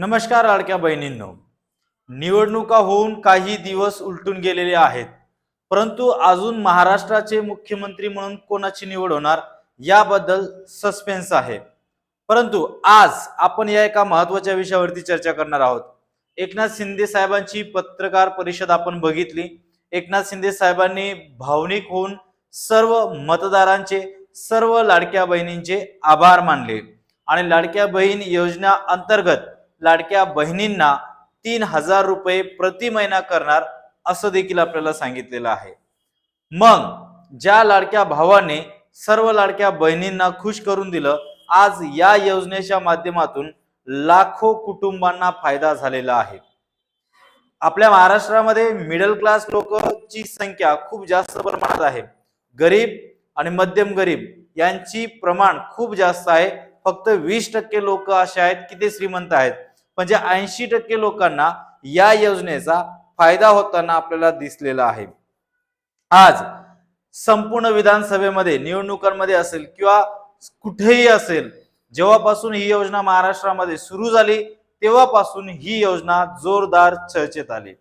नमस्कार लाडक्या बहिणींनो. निवडणुका होऊन काही दिवस उलटून गेलेले आहेत. परंतु अजून महाराष्ट्राचे मुख्यमंत्री म्हणून कोणाची निवड होणार याबद्दल सस्पेन्स आहे. परंतु आज आपण या एका महत्त्वाच्या विषयावरती चर्चा करणार आहोत. एकनाथ शिंदे साहेबांची पत्रकार परिषद आपण बघितली. एकनाथ शिंदे साहेबांनी भावनिक होऊन सर्व मतदारांचे सर्व लाडक्या बहिणींचे आभार मानले. आणि लाडक्या बहीण योजना अंतर्गत लाडक्या बहिणींना तीन हजार रुपये प्रति महिना करणार असं देखील आपल्याला सांगितलेलं आहे. मग ज्या लाडक्या भावाने सर्व लाडक्या बहिणींना खुश करून दिलं आज या योजनेच्या माध्यमातून लाखो कुटुंबांना फायदा झालेला आहे. आपल्या महाराष्ट्रामध्ये मिडल क्लास लोकांची संख्या खूप जास्त प्रमाणात आहे. गरीब आणि मध्यम गरीब यांची प्रमाण खूप जास्त आहे. फक्त वीस टक्के लोक असे आहेत की ते श्रीमंत आहेत. म्हणजे ऐंशी टक्के लोकांना या योजनेचा फायदा होताना आपल्याला दिसलेला आहे. आज संपूर्ण विधानसभेमध्ये निवडणुकांमध्ये असेल किंवा कुठेही असेल जेव्हापासून ही योजना महाराष्ट्रामध्ये सुरू झाली तेव्हापासून ही योजना जोरदार चर्चेत आली.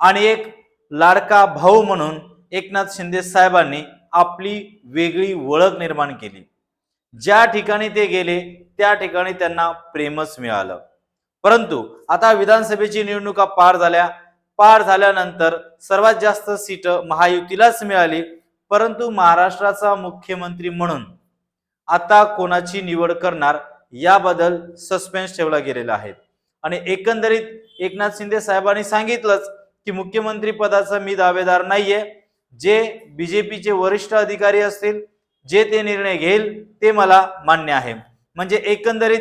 आणि एक लाडका भाऊ म्हणून एकनाथ शिंदे साहेबांनी आपली वेगळी ओळख निर्माण केली. ज्या ठिकाणी ते गेले त्या ठिकाणी त्यांना प्रेमच मिळालं. परंतु आता विधानसभेची निवडणुका पार झाल्या. पार झाल्यानंतर सर्वात जास्त सीट महायुतीलाच मिळाली. परंतु महाराष्ट्राचा मुख्यमंत्री म्हणून आता कोणाची निवड करणार याबद्दल सस्पेन्स ठेवला गेलेला आहे. आणि एकंदरीत एकनाथ शिंदे साहेबांनी सांगितलंच की मुख्यमंत्री पदाचा मी दावेदार नाहीये. जे बीजेपीचे वरिष्ठ अधिकारी असतील जे ते निर्णय घेईल ते मला मान्य आहे. म्हणजे एकंदरीत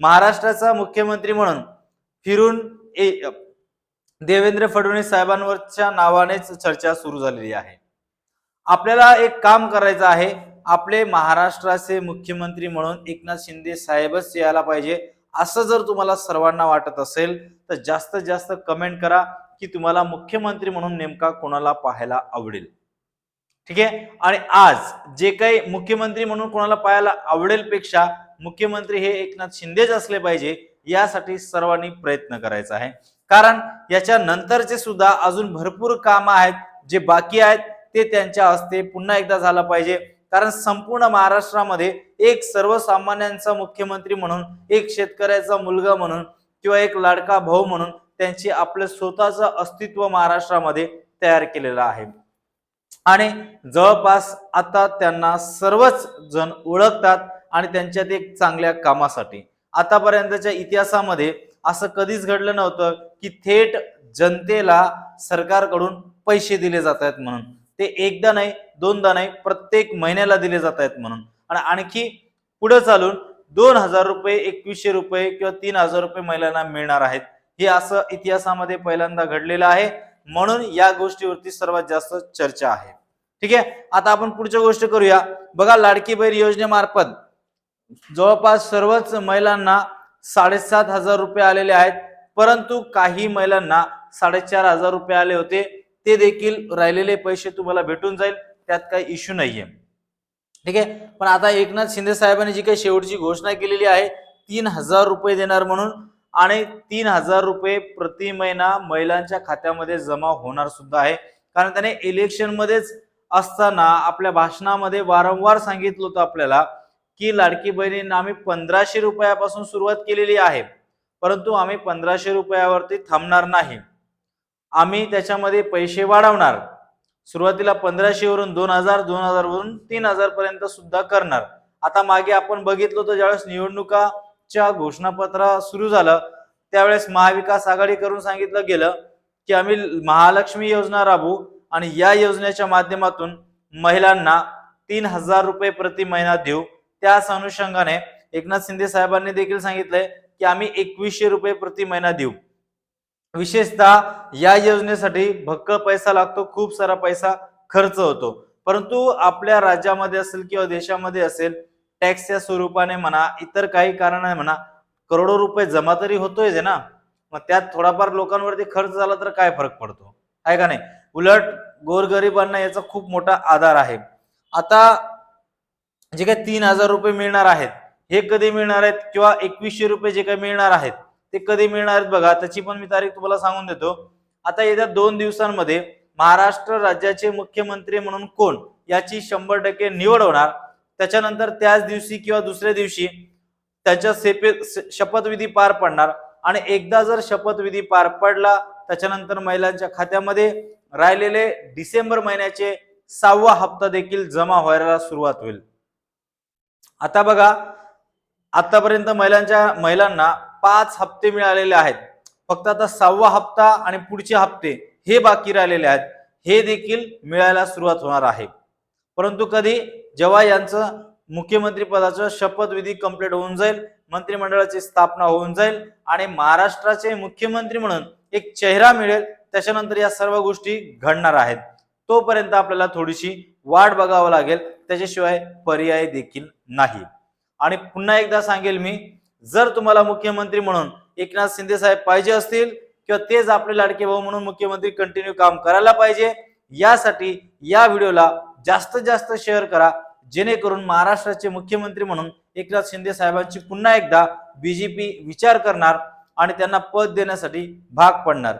महाराष्ट्राचा मुख्यमंत्री म्हणून फिरून ए- देवेंद्र फडणवीस साहेबांवरच्या नावानेच चर्चा सुरू झालेली आहे. आपल्याला एक काम करायचं आहे. आपले महाराष्ट्राचे मुख्यमंत्री म्हणून एकनाथ शिंदे साहेबच यायला पाहिजे. असं जर तुम्हाला सर्वांना वाटत असेल तर जास्तीत जास्त कमेंट करा की तुम्हाला मुख्यमंत्री म्हणून नेमका कोणाला पाहायला आवडेल. ठीक आहे? आणि आज जे काही मुख्यमंत्री म्हणून कोणाला पाहायला आवडेल पेक्षा मुख्यमंत्री हे एकनाथ शिंदेच असले पाहिजे यासाठी सर्वांनी प्रयत्न करायचा आहे. कारण याच्या नंतरचे सुद्धा अजून भरपूर कामं आहेत जे बाकी आहेत ते त्यांच्या हस्ते पुन्हा एकदा झालं पाहिजे. कारण संपूर्ण महाराष्ट्रामध्ये एक सर्वसामान्यांचा मुख्यमंत्री म्हणून एक शेतकऱ्याचा मुलगा म्हणून किंवा एक लाडका भाऊ म्हणून त्यांची आपलं स्वतःचं अस्तित्व महाराष्ट्रामध्ये तयार केलेलं आहे. आणि जवळपास आता त्यांना सर्वच जण ओळखतात. आणि त्यांच्यात एक चांगल्या कामासाठी. आतापर्यंतच्या इतिहासामध्ये असं कधीच घडलं नव्हतं की थेट जनतेला सरकारकडून पैसे दिले जात आहेत म्हणून. ते एकदा नाही दोनदा नाही प्रत्येक महिन्याला दिले जात आहेत म्हणून. आणि आणखी पुढे चालून दोन हजार रुपये एकवीसशे रुपये किंवा तीन हजार रुपये महिलांना मिळणार आहेत. हे असं इतिहासामध्ये पहिल्यांदा घडलेलं आहे. म्हणून या गोष्टीवरती सर्वात जास्त चर्चा आहे. ठीक आहे? आता आपण पुढच्या गोष्ट करूया. बघा लाडकी बहीण योजनेमार्फत जवळपास सर्वच महिलांना साडेसात हजार रुपये आलेले आहेत. परंतु काही महिलांना साडेचार हजार रुपये आले होते. ते देखील राहिलेले पैसे तुम्हाला भेटून जाईल. त्यात काही इश्यू नाहीये. ठीक आहे? पण आता एकनाथ शिंदे साहेबांनी जी काही शेवटची घोषणा केलेली आहे तीन हजार रुपये देणार म्हणून आणि तीन हजार रुपये प्रति महिना महिलांच्या खात्यामध्ये जमा होणार सुद्धा आहे. कारण त्याने इलेक्शनमध्येच असताना आपल्या भाषणामध्ये वारंवार सांगितलं होतं आपल्याला की लाडकी बहिणींना आम्ही पंधराशे रुपयापासून सुरुवात केलेली आहे परंतु आम्ही पंधराशे रुपयावरती थांबणार नाही. आम्ही त्याच्यामध्ये पैसे वाढवणार. सुरुवातीला पंधराशेवरून दोन हजार दोन हजारवरून तीन हजारपर्यंत सुद्धा करणार. आता मागे आपण बघितलं होतं ज्यावेळेस निवडणुकाच्या घोषणापत्र सुरू झालं त्यावेळेस महाविकास आघाडी करून सांगितलं गेलं की आम्ही महालक्ष्मी योजना राबवू आणि या योजनेच्या माध्यमातून महिलांना तीन हजार रुपये प्रति महिना देऊ. त्याच अनुषंगाने एकनाथ शिंदे साहेबांनी देखील सांगितलंय की आम्ही एकवीसशे रुपये प्रति महिना देऊ. विशेषतः या योजनेसाठी भक्कळ पैसा लागतो खूप सारा पैसा खर्च होतो. परंतु आपल्या राज्यामध्ये असेल किंवा देशामध्ये असेल टॅक्सच्या स्वरूपाने म्हणा इतर काही कारणाने म्हणा करोडो रुपये जमा तरी होतोय ना. मग त्यात थोडाफार लोकांवरती खर्च झाला तर काय फरक पडतो? आहे का नाही? उलट गोरगरिबांना याचा खूप मोठा आधार आहे. आता जे काही तीन हजार रुपये मिळणार आहेत हे कधी मिळणार आहेत किंवा एकवीसशे रुपये जे काही मिळणार आहेत ते कधी मिळणार आहेत बघा. त्याची पण मी तारीख तुम्हाला सांगून देतो. आता येत्या दोन दिवसांमध्ये महाराष्ट्र राज्याचे मुख्यमंत्री म्हणून कोण याची शंभर टक्के निवड होणार. त्याच्यानंतर त्याच दिवशी किंवा दुसऱ्या दिवशी त्याच्या सेपे शपथविधी पार पडणार. आणि एकदा जर शपथविधी पार पडला त्याच्यानंतर महिलांच्या खात्यामध्ये राहिलेले डिसेंबर महिन्याचे सहावा हप्ता देखील जमा व्हायला सुरुवात होईल. आता बघा आतापर्यंत महिलांच्या महिलांना पाच हप्ते मिळालेले आहेत. फक्त आता सहावा हप्ता आणि पुढचे हप्ते हे बाकी राहिलेले आहेत. हे देखील मिळायला सुरुवात होणार आहे. परंतु कधी? जेव्हा यांचं मुख्यमंत्री पदाचं शपथविधी कंप्लीट होऊन जाईल मंत्रिमंडळाची स्थापना होऊन जाईल आणि महाराष्ट्राचे मुख्यमंत्री म्हणून एक चेहरा मिळेल त्याच्यानंतर या सर्व गोष्टी घडणार आहेत. तोपर्यंत आपल्याला थोडीशी वाट बघावं लागेल. त्याच्याशिवाय पर्याय देखील नाही. आणि पुन्हा एकदा सांगेल मी जर तुम्हाला मुख्यमंत्री म्हणून एकनाथ शिंदे साहेब पाहिजे असतील किंवा तेच आपले लाडके भाऊ म्हणून मुख्यमंत्री कंटिन्यू काम करायला पाहिजे यासाठी या व्हिडिओला जास्तीत जास्त शेअर करा जेणेकरून महाराष्ट्राचे मुख्यमंत्री म्हणून एकनाथ शिंदे साहेबांची पुन्हा एकदा बीजेपी विचार करणार आणि त्यांना पद देण्यासाठी भाग पडणार.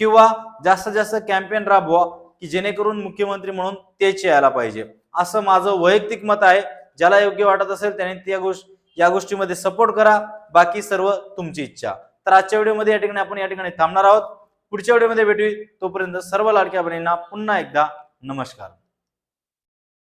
किंवा जास्तीत जास्त कॅम्पेन राबवा की जेणेकरून मुख्यमंत्री म्हणून तेच यायला पाहिजे. असं माझं वैयक्तिक मत आहे. ज्याला योग्य वाटत असेल त्याने त्या गोष्ट या गोष्टीमध्ये सपोर्ट करा. बाकी सर्व तुमची इच्छा. तर आजच्या व्हिडिओमध्ये या ठिकाणी आपण या ठिकाणी थांबणार आहोत. पुढच्या व्हिडिओमध्ये भेटू तोपर्यंत सर्व लाडक्या बहिणींना पुन्हा एकदा नमस्कार.